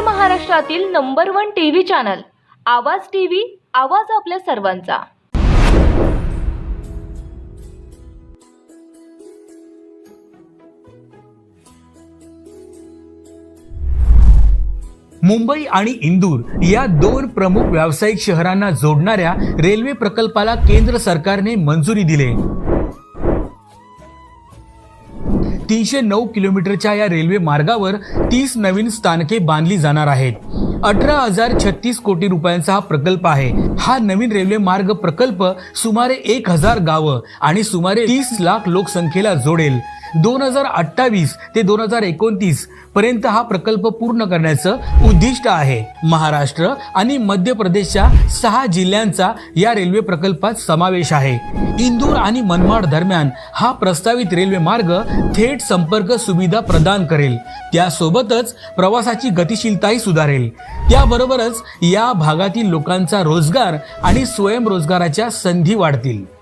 महाराष्ट्रातील number one TV channel. Awaaz TV Awaaz आपल्या सर्वांचा. मुंबई आणि इंदूर या दोन प्रमुख व्यावसायिक शहरांना जोडणाऱ्या रेल्वे प्रकल्पाला केंद्र सरकारने मंजुरी दिली. तीनशे नऊ किलोमीटरच्या या रेल्वे मार्गावर तीस नवीन स्थानके बांधली जाणार आहेत. अठरा हजार छत्तीस कोटी रुपयांचा हा प्रकल्प आहे. हा नवीन रेल्वे मार्ग प्रकल्प सुमारे एक हजार गावं आणि सुमारे तीस लाख लोकसंख्येला जोडेल. दोन हजार अठ्ठावीस ते दोन हजार एकोणतीस पर्यंत हा प्रकल्प पूर्ण करण्याचं उद्दिष्ट आहे. महाराष्ट्र आणि मध्य प्रदेशच्या सहा जिल्ह्यांचा या रेल्वे प्रकल्पात समावेश आहे. इंदूर आणि मनमाड दरम्यान हा प्रस्तावित रेल्वे मार्ग थेट संपर्क सुविधा प्रदान करेल. त्यासोबतच प्रवासाची गतिशीलताही सुधारेल. त्याबरोबरच या भागातील लोकांचा रोजगार आणि स्वयंरोजगाराच्या संधी वाढतील.